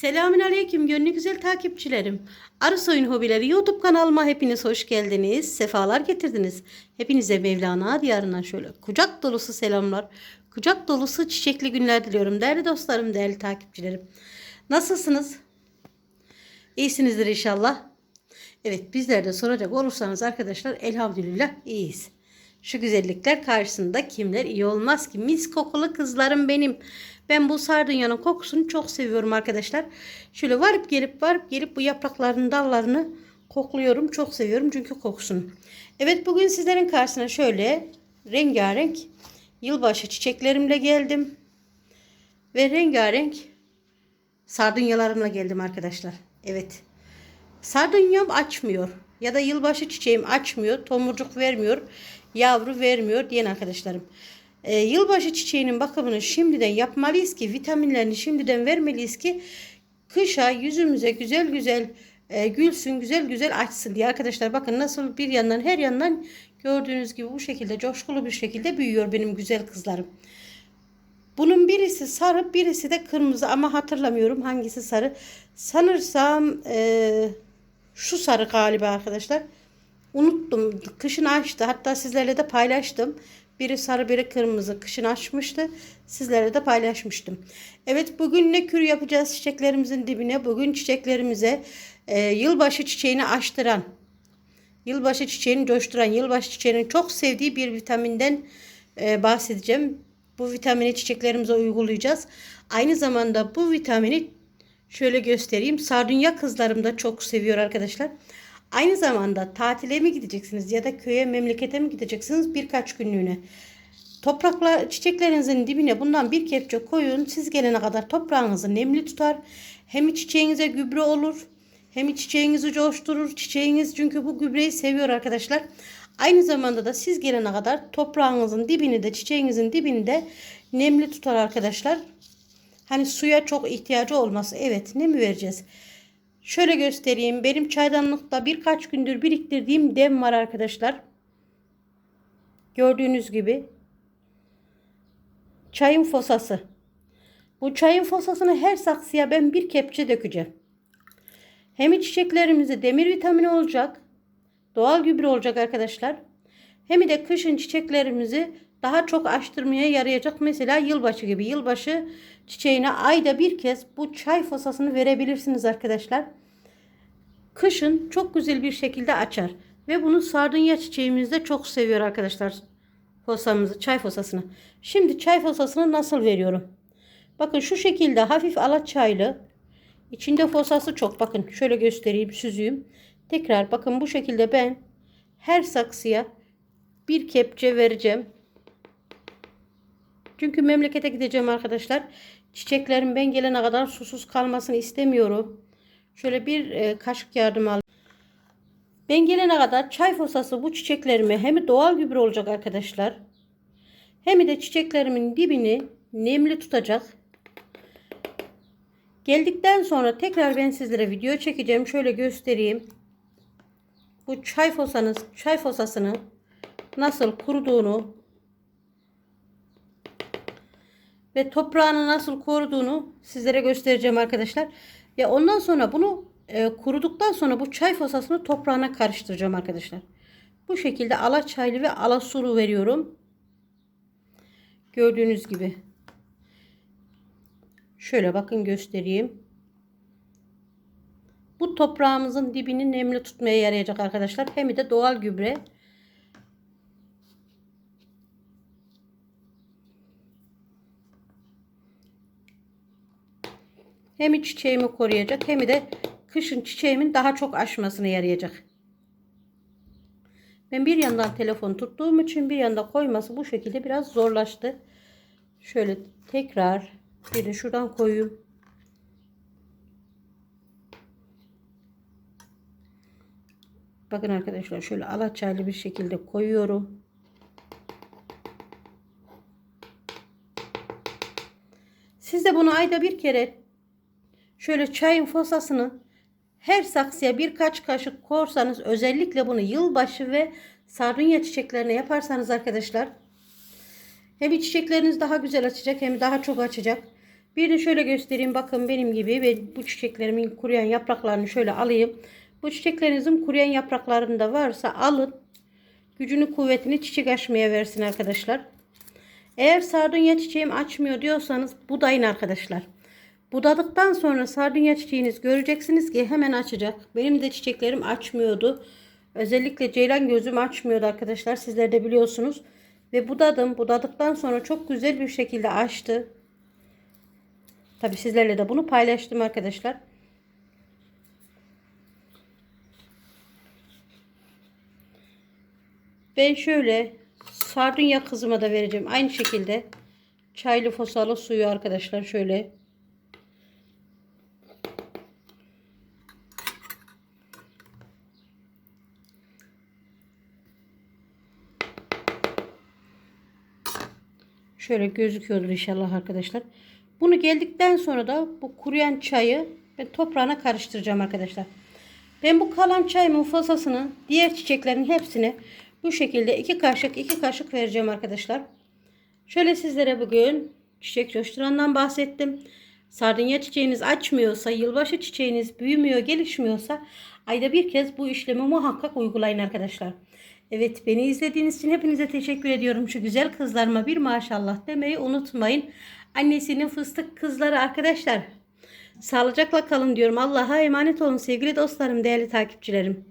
Selamün Aleyküm gönlü güzel takipçilerim. Arısoyun Hobileri YouTube kanalıma hepiniz hoş geldiniz. Sefalar getirdiniz. Hepinize Mevlana diyarından şöyle kucak dolusu selamlar. Kucak dolusu çiçekli günler diliyorum. Değerli dostlarım, değerli takipçilerim. Nasılsınız? İyisinizdir inşallah. Evet bizler de soracak olursanız arkadaşlar elhamdülillah iyiyiz. Şu güzellikler karşısında kimler iyi olmaz ki? Mis kokulu kızlarım benim. Ben bu sardunyanın kokusunu çok seviyorum arkadaşlar. Şöyle varıp gelip varıp gelip bu yapraklarının dallarını kokluyorum. Çok seviyorum çünkü kokusunu. Evet bugün sizlerin karşısına şöyle rengarenk yılbaşı çiçeklerimle geldim. Ve rengarenk sardunyalarımla geldim arkadaşlar. Evet. Sardunyam açmıyor. Ya da yılbaşı çiçeğim açmıyor. Tomurcuk vermiyor. Yavru vermiyor diyen arkadaşlarım. Ee, yılbaşı çiçeğinin bakımını şimdiden yapmalıyız ki vitaminlerini şimdiden vermeliyiz ki kışa yüzümüze güzel güzel e, gülsün güzel güzel açsın diye arkadaşlar bakın nasıl bir yandan her yandan gördüğünüz gibi bu şekilde coşkulu bir şekilde büyüyor benim güzel kızlarım. Bunun birisi sarı birisi de kırmızı ama hatırlamıyorum hangisi sarı. Sanırsam e, şu sarı galiba arkadaşlar. Unuttum. Kışın açtı. Hatta sizlerle de paylaştım. Biri sarı biri kırmızı. Kışın açmıştı. Sizlerle de paylaşmıştım. Evet bugün ne kür yapacağız çiçeklerimizin dibine? Bugün çiçeklerimize e, yılbaşı çiçeğini açtıran, yılbaşı çiçeğini coşturan, yılbaşı çiçeğinin çok sevdiği bir vitaminden e, bahsedeceğim. Bu vitamini çiçeklerimize uygulayacağız. Aynı zamanda bu vitamini şöyle göstereyim. Sardunya kızlarım da çok seviyor arkadaşlar. Aynı zamanda tatile mi gideceksiniz ya da köye memlekete mi gideceksiniz birkaç günlüğüne. Toprakla çiçeklerinizin dibine bundan bir kepçe koyun. Siz gelene kadar toprağınızı nemli tutar. Hem çiçeğinize gübre olur. Hem çiçeğinizi coşturur. Çiçeğiniz çünkü bu gübreyi seviyor arkadaşlar. Aynı zamanda da siz gelene kadar toprağınızın dibini de çiçeğinizin dibini de nemli tutar arkadaşlar. Hani suya çok ihtiyacı olması. Evet ne mi vereceğiz? Şöyle göstereyim. Benim çaydanlıkta birkaç gündür biriktirdiğim dem var arkadaşlar. Gördüğünüz gibi. Çayın fosası. Bu çayın fosasını her saksıya ben bir kepçe dökeceğim. Hem çiçeklerimize demir vitamini olacak. Doğal gübre olacak arkadaşlar. Hem de kışın çiçeklerimizi daha çok açtırmaya yarayacak. Mesela yılbaşı gibi. Yılbaşı çiçeğine ayda bir kez bu çay fosasını verebilirsiniz arkadaşlar. Kışın çok güzel bir şekilde açar. Ve bunu sardunya çiçeğimiz de çok seviyor arkadaşlar. Fosamızı, çay fosasını. Şimdi çay fosasını nasıl veriyorum? Bakın şu şekilde hafif alaçaylı. İçinde fosası çok. Bakın şöyle göstereyim, süzeyim. Tekrar bakın bu şekilde ben her saksıya bir kepçe vereceğim. Çünkü memlekete gideceğim arkadaşlar. Çiçeklerim ben gelene kadar susuz kalmasını istemiyorum. Şöyle bir e, kaşık yardım al. Ben gelene kadar çay fosası bu çiçeklerime hem doğal gübre olacak arkadaşlar. Hem de çiçeklerimin dibini nemli tutacak. Geldikten sonra tekrar ben sizlere video çekeceğim. Şöyle göstereyim. Bu çay fosanız, çay fosasını nasıl kuruduğunu ve toprağını nasıl koruduğunu sizlere göstereceğim arkadaşlar. Ve ondan sonra bunu e, kuruduktan sonra bu çay fosasını toprağına karıştıracağım arkadaşlar. Bu şekilde ala çaylı ve ala sulu veriyorum. Gördüğünüz gibi. Şöyle bakın göstereyim. Bu toprağımızın dibini nemli tutmaya yarayacak arkadaşlar. Hem de doğal gübre. Hem çiçeğimi koruyacak hem de kışın çiçeğimin daha çok açmasına yarayacak. Ben bir yandan telefon tuttuğum için bir yanda koyması bu şekilde biraz zorlaştı. Şöyle tekrar bir de şuradan koyayım. Bakın arkadaşlar şöyle alaçaylı bir şekilde koyuyorum. Siz de bunu ayda bir kere şöyle çayın fosasını her saksıya birkaç kaşık korsanız özellikle bunu yılbaşı ve sardunya çiçeklerine yaparsanız arkadaşlar hem çiçekleriniz daha güzel açacak hem daha çok açacak. Bir de şöyle göstereyim. Bakın benim gibi ve bu çiçeklerimin kuruyan yapraklarını şöyle alayım. Bu çiçeklerinizin kuruyan yapraklarında varsa alın. Gücünü kuvvetini çiçek açmaya versin arkadaşlar. Eğer sardunya çiçeğim açmıyor diyorsanız budayın arkadaşlar. Budadıktan sonra sardunya çiçeğiniz göreceksiniz ki hemen açacak. Benim de çiçeklerim açmıyordu. Özellikle ceylan gözüm açmıyordu arkadaşlar. Sizler de biliyorsunuz. Ve budadım. Budadıktan sonra çok güzel bir şekilde açtı. Tabi sizlerle de bunu paylaştım arkadaşlar. Ben şöyle sardunya kızıma da vereceğim. Aynı şekilde çaylı fosalı suyu arkadaşlar şöyle. Şöyle gözüküyordur inşallah arkadaşlar. Bunu geldikten sonra da bu kuruyan çayı ben toprağına karıştıracağım arkadaşlar. Ben bu kalan çayımın fosasını diğer çiçeklerin hepsine bu şekilde iki kaşık iki kaşık vereceğim arkadaşlar. Şöyle sizlere bugün çiçek coşturandan bahsettim. Sardunya çiçeğiniz açmıyorsa, yılbaşı çiçeğiniz büyümüyor, gelişmiyorsa ayda bir kez bu işlemi muhakkak uygulayın arkadaşlar. Evet beni izlediğiniz için hepinize teşekkür ediyorum. Şu güzel kızlarıma bir maşallah demeyi unutmayın. Annesinin fıstık kızları arkadaşlar. Sağlıcakla kalın diyorum. Allah'a emanet olun sevgili dostlarım, değerli takipçilerim.